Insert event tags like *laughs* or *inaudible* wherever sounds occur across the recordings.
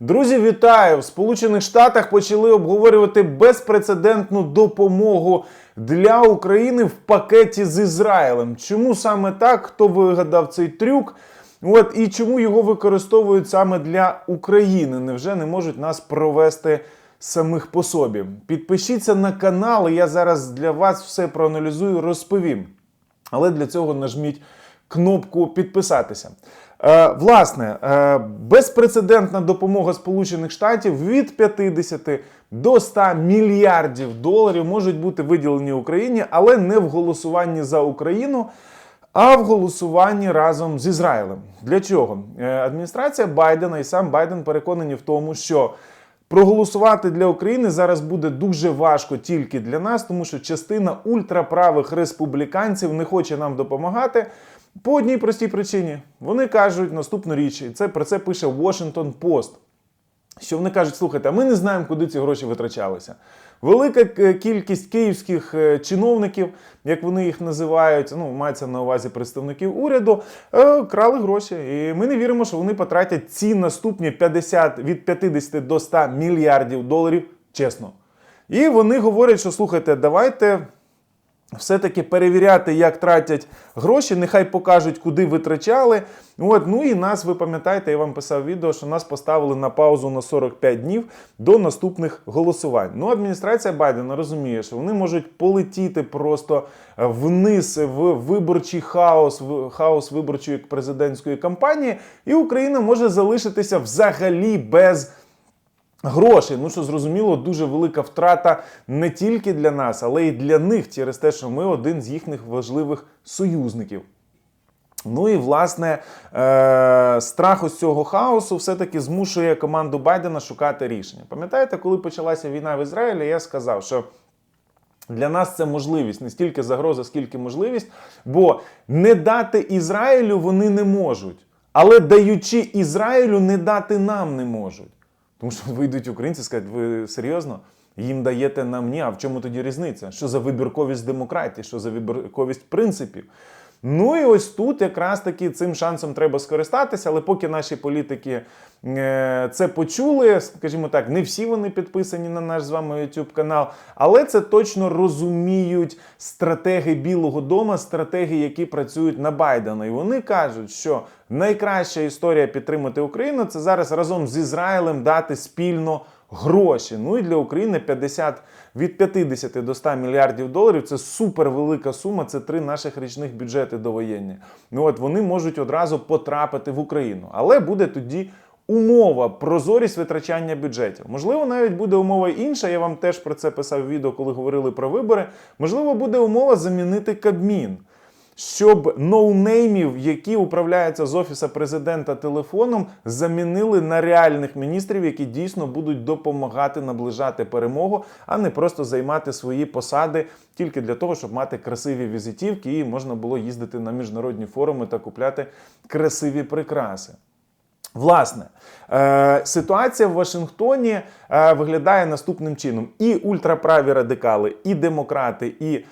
Друзі, вітаю! В Сполучених Штатах почали обговорювати безпрецедентну допомогу для України в пакеті з Ізраїлем. Чому саме так? Хто вигадав цей трюк? От і чому його використовують саме для України? Невже не можуть нас провести самих по собі? Підпишіться на канал, і я зараз для вас все проаналізую, розповім. Але для цього нажміть кнопку підписатися. Е, власне, е, безпрецедентна допомога Сполучених Штатів від 50 до 100 мільярдів доларів можуть бути виділені Україні, але не в голосуванні за Україну, а в голосуванні разом з Ізраїлем. Для чого? Е, адміністрація Байдена і сам Байден переконані в тому, що Проголосувати для України зараз буде дуже важко тільки для нас, тому що частина ультраправих республіканців не хоче нам допомагати по одній простій причині. Вони кажуть наступну річ, і це про це пише Washington Post. Що вони кажуть, слухайте, а ми не знаємо, куди ці гроші витрачалися. Велика кількість київських е, чиновників, як вони їх називають, ну мається на увазі представників уряду, е, крали гроші. І ми не віримо, що вони потратять ці наступні 50, від 50 до 100 мільярдів доларів чесно. І вони говорять, що слухайте, давайте все-таки перевіряти, як тратять гроші, нехай покажуть, куди витрачали. От, ну і нас, ви пам'ятаєте, я вам писав відео, що нас поставили на паузу на 45 днів до наступних голосувань. Ну, адміністрація Байдена розуміє, що вони можуть полетіти просто вниз в виборчий хаос, в хаос виборчої президентської кампанії, і Україна може залишитися взагалі без. Грошей, ну що зрозуміло, дуже велика втрата не тільки для нас, але й для них через те, що ми один з їхніх важливих союзників. Ну і власне е- страх ось цього хаосу все-таки змушує команду Байдена шукати рішення. Пам'ятаєте, коли почалася війна в Ізраїлі, я сказав, що для нас це можливість, не стільки загроза, скільки можливість, бо не дати Ізраїлю вони не можуть, але даючи Ізраїлю, не дати нам не можуть. Тому що вийдуть українці і скажуть, ви серйозно? Їм даєте нам ні, а в чому тоді різниця? Що за вибірковість демократії, що за вибірковість принципів? Ну і ось тут якраз таки цим шансом треба скористатися, але поки наші політики е, це почули, скажімо так, не всі вони підписані на наш з вами YouTube канал, але це точно розуміють стратеги Білого Дому, стратеги, які працюють на Байдена. І вони кажуть, що найкраща історія підтримати Україну це зараз разом з Ізраїлем дати спільно гроші. Ну і для України 50, від 50 до 100 мільярдів доларів це супер велика сума. Це три наших річних бюджети довоєнні. Ну от вони можуть одразу потрапити в Україну, але буде тоді. Умова прозорість витрачання бюджетів. Можливо, навіть буде умова інша. Я вам теж про це писав відео, коли говорили про вибори. Можливо, буде умова замінити Кабмін щоб ноунеймів, які управляються з офіса президента телефоном, замінили на реальних міністрів, які дійсно будуть допомагати наближати перемогу, а не просто займати свої посади тільки для того, щоб мати красиві візитівки і можна було їздити на міжнародні форуми та купляти красиві прикраси. Власне, е, ситуація в Вашингтоні е, виглядає наступним чином: і ультраправі радикали, і демократи, і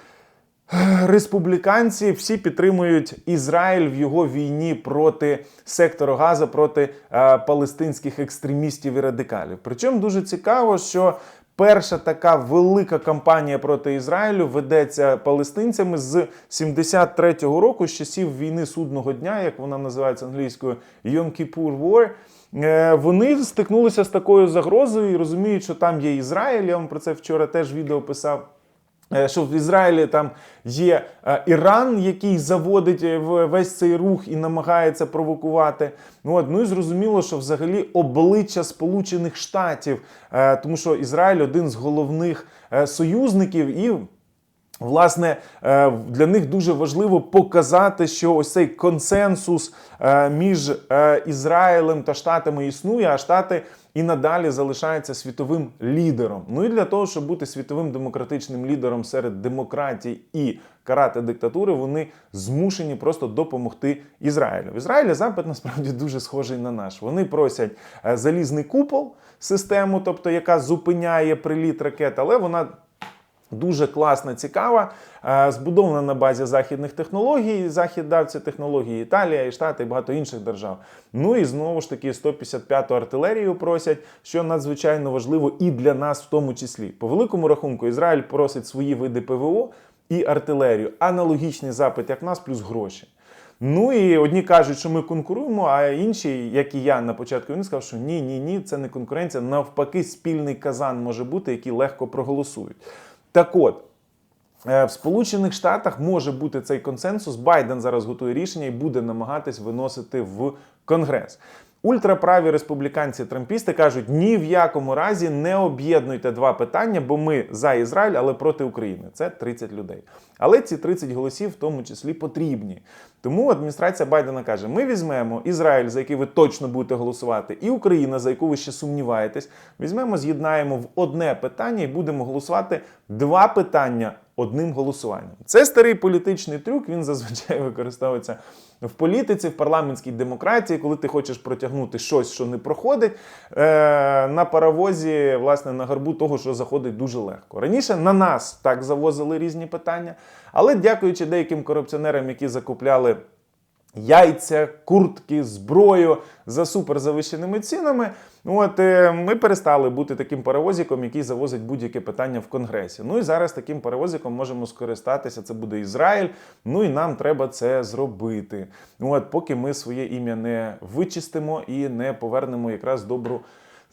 республіканці всі підтримують Ізраїль в його війні проти сектору Газа, проти е, палестинських екстремістів і радикалів. Причому дуже цікаво, що перша така велика кампанія проти Ізраїлю ведеться палестинцями з 73-го року, з часів війни судного дня, як вона називається англійською Yom Kippur War. Е, Вони стикнулися з такою загрозою і розуміють, що там є Ізраїль. Я вам про це вчора теж відео писав. Е, Що в Ізраїлі там є е, Іран, який заводить е, весь цей рух і намагається провокувати. Ну, от, ну і зрозуміло, що взагалі обличчя Сполучених Штатів, тому що Ізраїль один з головних союзників і. Власне, е, для них дуже важливо показати, що ось цей консенсус е, між е, Ізраїлем та Штатами існує, а Штати і надалі залишаються світовим лідером. Ну і для того, щоб бути світовим демократичним лідером серед демократій і карати диктатури, вони змушені просто допомогти Ізраїлю. В Ізраїлі Запад насправді дуже схожий на наш. Вони просять залізний купол, систему, тобто яка зупиняє приліт ракет, але вона Дуже класна, цікава, е, збудована на базі західних технологій. Захід дав ці технології Італія, і Штати, і багато інших держав. Ну і знову ж таки 155-ту артилерію просять, що надзвичайно важливо і для нас в тому числі. По великому рахунку, Ізраїль просить свої види ПВО і артилерію. Аналогічний запит, як нас, плюс гроші. Ну і одні кажуть, що ми конкуруємо, а інші, як і я на початку війни, сказав, що ні, ні, ні, це не конкуренція. Навпаки, спільний казан може бути, який легко проголосують. Так от. е, В Сполучених Штатах може бути цей консенсус. Байден зараз готує рішення і буде намагатись виносити в Конгрес. Ультраправі республіканці трампісти кажуть: ні в якому разі не об'єднуйте два питання, бо ми за Ізраїль, але проти України. Це 30 людей. Але ці 30 голосів в тому числі потрібні. Тому адміністрація Байдена каже: ми візьмемо Ізраїль, за який ви точно будете голосувати, і Україна, за яку ви ще сумніваєтесь, візьмемо, з'єднаємо в одне питання і будемо голосувати два питання одним голосуванням. Це старий політичний трюк. Він зазвичай *laughs* використовується в політиці, в парламентській демократії, коли ти хочеш протягнути щось, що не проходить е, на паровозі, власне, на гарбу того, що заходить дуже легко. Раніше на нас так завозили різні питання, але дякуючи деяким корупціонерам, які закупляли. Яйця, куртки, зброю за супер завищеними цінами. От е, ми перестали бути таким паровозиком, який завозить будь-яке питання в Конгресі. Ну і зараз таким паровозиком можемо скористатися. Це буде Ізраїль. Ну і нам треба це зробити. От поки ми своє ім'я не вичистимо і не повернемо якраз добру.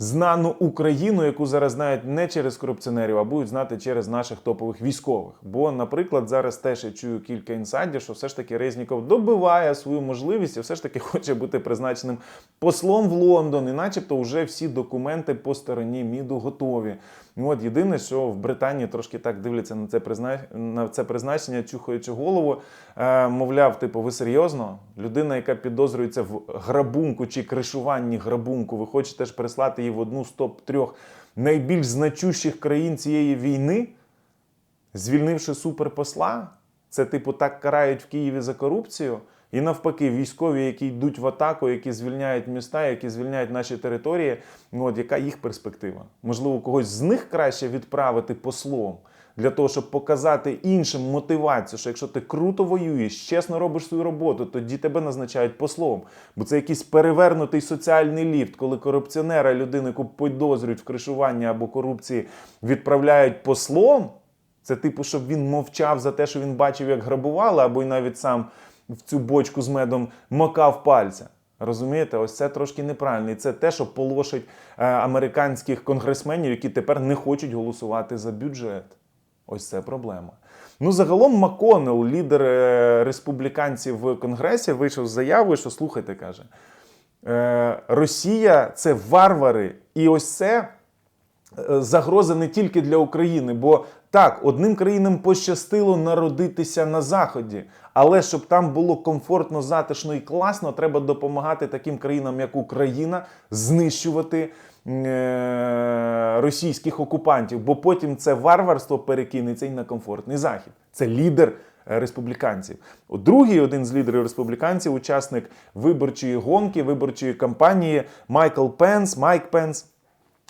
Знану Україну, яку зараз знають не через корупціонерів, а будуть знати через наших топових військових. Бо, наприклад, зараз теж я чую кілька інсайдів, що все ж таки Резніков добиває свою можливість і все ж таки *laughs* хоче бути призначеним послом в Лондон, і начебто вже всі документи по стороні МІДу готові. Ну, От єдине, що в Британії трошки так дивляться на це призна... на це призначення, чухаючи голову. Е, мовляв, типу, ви серйозно? Людина, яка підозрюється в грабунку чи кришуванні грабунку, ви хочете ж прислати її в одну з топ трьох найбільш значущих країн цієї війни, звільнивши суперпосла? Це, типу, так карають в Києві за корупцію. І навпаки, військові, які йдуть в атаку, які звільняють міста, які звільняють наші території. Ну, от яка їх перспектива? Можливо, когось з них краще відправити послом для того, щоб показати іншим мотивацію, що якщо ти круто воюєш, чесно робиш свою роботу, тоді тебе назначають послом. Бо це якийсь перевернутий соціальний ліфт, коли корупціонера, людину, яку підозрюють в кришуванні або корупції, відправляють послом. Це типу, щоб він мовчав за те, що він бачив, як грабували, або й навіть сам в цю бочку з медом макав пальця. Розумієте, ось це трошки неправильно. І це те, що полошить е, американських конгресменів, які тепер не хочуть голосувати за бюджет. Ось це проблема. Ну, загалом, Маконел, лідер е, республіканців в Конгресі, вийшов з заявою, що слухайте, каже, е, Росія це варвари, і ось це е, загроза не тільки для України, бо так, одним країнам пощастило народитися на Заході, але щоб там було комфортно, затишно і класно, треба допомагати таким країнам, як Україна, знищувати російських окупантів, бо потім це варварство перекинеться і на комфортний захід. Це лідер е, республіканців. Другий один з лідерів республіканців, учасник виборчої гонки, виборчої кампанії Майкл Пенс, Майк Пенс.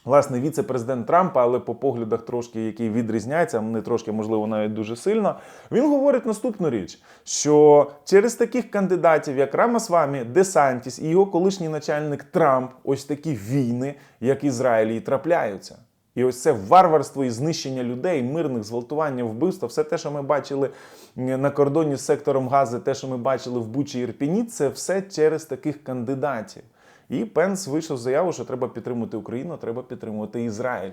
Власне, віце-президент Трампа, але по поглядах трошки, який відрізняється, не трошки, можливо, навіть дуже сильно. Він говорить наступну річ: що через таких кандидатів, як Рамасвамі, Десантіс і його колишній начальник Трамп, ось такі війни, як Ізраїлі, і трапляються. І ось це варварство і знищення людей, мирних зґвалтування, вбивства, все те, що ми бачили на кордоні з сектором Гази, те, що ми бачили в Бучі Ірпіні, це все через таких кандидатів. І Пенс вийшов заяву, що треба підтримувати Україну, треба підтримувати Ізраїль.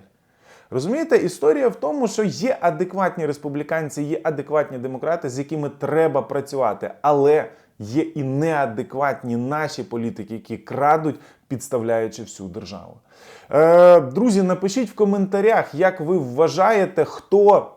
Розумієте, історія в тому, що є адекватні республіканці, є адекватні демократи, з якими треба працювати, але є і неадекватні наші політики, які крадуть, підставляючи всю державу. Е, друзі, напишіть в коментарях, як ви вважаєте, хто,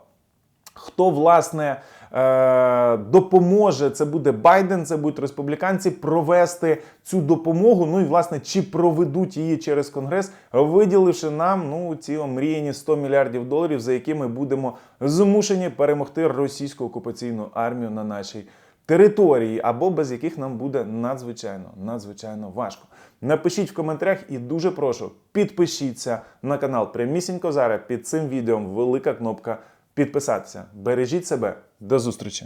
хто власне. Е, Допоможе це буде Байден, це будуть республіканці провести цю допомогу. Ну і власне чи проведуть її через конгрес, виділивши нам ну ці омріяні 100 мільярдів доларів, за які ми будемо змушені перемогти російську окупаційну армію на нашій території, або без яких нам буде надзвичайно надзвичайно важко. Напишіть в коментарях і дуже прошу підпишіться на канал прямісінько зараз під цим відео велика кнопка підписатися. Бережіть себе. До зустрічі!